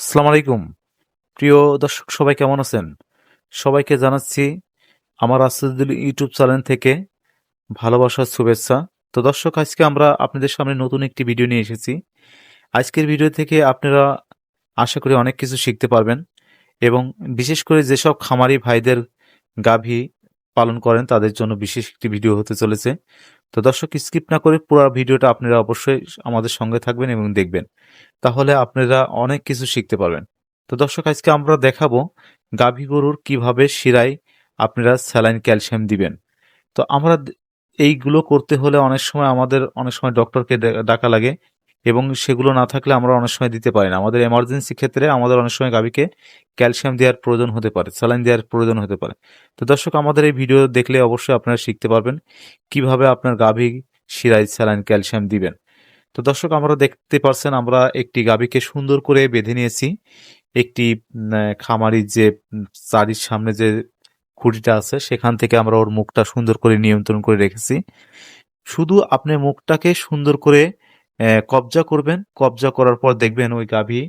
আসসালামু আলাইকুম। প্রিয় দর্শক, সবাই কেমন আছেন? সবাইকে জানাচ্ছি আমার আসাদুল ইউটিউব চ্যানেল থেকে ভালোবাসার শুভেচ্ছা। তো দর্শক, আজকে আমরা আপনাদের সামনে নতুন একটি ভিডিও নিয়ে এসেছি। আজকের ভিডিও থেকে আপনারা আশা করি অনেক কিছু শিখতে পারবেন এবং বিশেষ করে যেসব খামারি ভাইদের গাভী পালন করেন, তাদের জন্য বিশেষ একটি ভিডিও হতে চলেছে। তো দর্শক স্কিপ না করে পুরো ভিডিওটা আপনারা অবশ্যই আমাদের সঙ্গে থাকবেন এবং দেখবেন। তাহলে আপনারা অনেক কিছু শিখতে পারবেন। তো দর্শক, আজকে আমরা দেখাবো গাভী গরুর কীভাবে শিরায় আপনারা স্যালাইন ক্যালসিয়াম দিবেন। তো আমরা এইগুলো করতে হলে অনেক সময় আমাদের, অনেক সময় ডক্টরকে ডাকা লাগে এবং সেগুলো না থাকলে আমরা অনেক সময় দিতে পারি না। আমাদের এমার্জেন্সি ক্ষেত্রে আমাদের অনেক সময় গাভীকে ক্যালসিয়াম দেওয়ার প্রয়োজন হতে পারে স্যালাইন দেওয়ার প্রয়োজন হতে পারে। তো দর্শক, আমাদের এই ভিডিও দেখলে অবশ্যই আপনারা শিখতে পারবেন কীভাবে আপনার গাভী শিরায় স্যালাইন ক্যালসিয়াম দিবেন। তো দর্শক, আমরা দেখতে পারছেন আমরা একটি গাভীকে সুন্দর করে বেঁধে নিয়েছি। একটি খামারির যে চারির সামনে যে খুঁটিটা আছে, সেখান থেকে আমরা ওর মুখটা সুন্দর করে নিয়ন্ত্রণ করে রেখেছি। শুধু আপনি মুখটাকে সুন্দর করে কবজা করবেন, কবজা করার পর দেখবেন ওই গাভী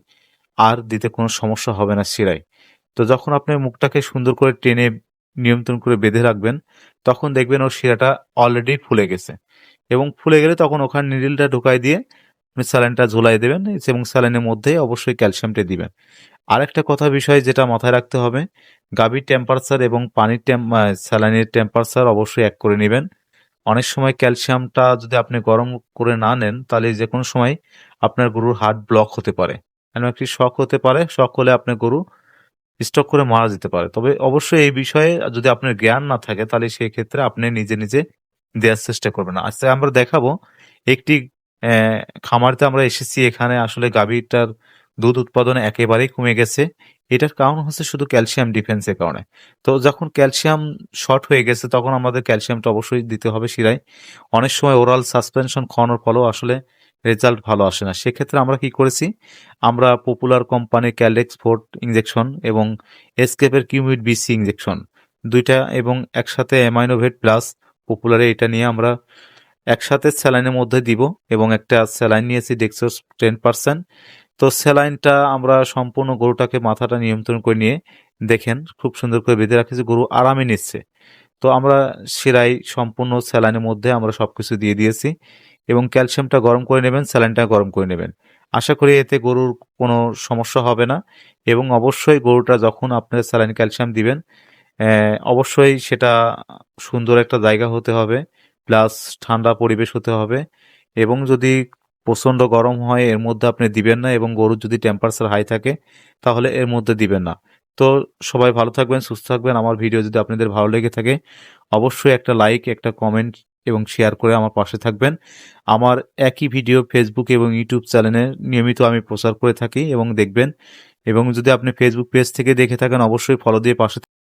আর দিতে কোনো সমস্যা হবে না শিরায়। তো যখন আপনি মুখটাকে সুন্দর করে টেনে নিয়ন্ত্রণ করে বেঁধে রাখবেন, তখন দেখবেন ওর শিরাটা অলরেডি ফুলে গেছে। এবং ফুলে গেলে তখন ওখানে নিডলটা ঢুকাই দিয়ে আপনি স্যালাইনটা ঝোলাই দেবেন, এবং স্যালাইনের মধ্যেই অবশ্যই ক্যালসিয়ামটা দিবেন। আরেকটা কথা বিষয় যেটা মাথায় রাখতে হবে, গাভীর টেম্পারেচার এবং পানির স্যালাইনের টেম্পারেচার অবশ্যই এক করে নেবেন। অনেক সময় ক্যালসিয়ামটা যদি আপনি গরম করে না নেন, তাহলে যে কোনো সময় আপনার গরুর হার্ট ব্লক হতে পারে। এমন একটি শখ হতে পারে শখ হলে আপনার গরু স্টক করে মারা যেতে পারে। তবে অবশ্যই এই বিষয়ে যদি আপনার জ্ঞান না থাকে, তাহলে সেই ক্ষেত্রে আপনি নিজে নিজে দেওয়ার চেষ্টা করবেন। আজকে আমরা দেখাবো একটি খামারিতে আমরা এসেছি। এখানে আসলে গাভীরটার দুধ উৎপাদন একেবারেই কমে গেছে। এটার কারণ হচ্ছে শুধু ক্যালসিয়াম ডিফেন্সের কারণে। তো যখন ক্যালসিয়াম শর্ট হয়ে গেছে, তখন আমাদের ক্যালসিয়ামটা অবশ্যই দিতে হবে শিরায়। অনেক সময় ওরাল সাসপেনশন খাওয়ানোর ফলেও আসলে রেজাল্ট ভালো আসে না। সেক্ষেত্রে আমরা কি করেছি? আমরা পপুলার কোম্পানির ক্যালেক্স ফোর্ট ইঞ্জেকশন এবং এসকেপের কিউমিড বিসি ইঞ্জেকশন দুইটা এবং একসাথে অ্যামাইনোভেট প্লাস পপুলারে এটা নিয়ে আমরা একসাথে স্যালাইনের মধ্যে দিব এবং একটা স্যালাইন নিয়েছি ডেক্সোস টেন পার্সেন্ট তো স্যালাইনটা আমরা সম্পূর্ণ গরুটাকে মাথাটা নিয়ন্ত্রণ করে নিয়ে দেখেন, খুব সুন্দর করে বেঁধে রাখেছি, গরু আরামে নিচ্ছে। তো আমরা সেরাই সম্পূর্ণ স্যালাইনের মধ্যে আমরা সব কিছু দিয়ে দিয়েছি এবং ক্যালসিয়ামটা গরম করে নেবেন, স্যালাইনটা গরম করে নেবেন। আশা করি এতে গরুর কোনো সমস্যা হবে না এবং অবশ্যই গরুটা যখন আপনার স্যালাইন ক্যালসিয়াম দিবেন অবশ্যই সেটা সুন্দর একটা জায়গা হতে হবে, প্লাস ঠান্ডা পরিবেশ হতে হবে এবং যদি প্রচণ্ড গরম হয়, এর মধ্যে আপনি দিবেন না এবং গরুর যদি টেম্পারেচার হাই থাকে, তাহলে এর মধ্যে দিবেন না। তো সবাই ভালো থাকবেন, সুস্থ থাকবেন। আমার ভিডিও যদি আপনাদের ভালো লেগে থাকে, অবশ্যই একটা লাইক একটা কমেন্ট এবং শেয়ার করে আমার পাশে থাকবেন। আমার একই ভিডিও ফেসবুক এবং ইউটিউব চ্যানেলে নিয়মিত আমি প্রচার করে থাকি এবং দেখবেন। এবং যদি আপনি ফেসবুক পেজ থেকে দেখে থাকেন, অবশ্যই ফলো দিয়ে পাশে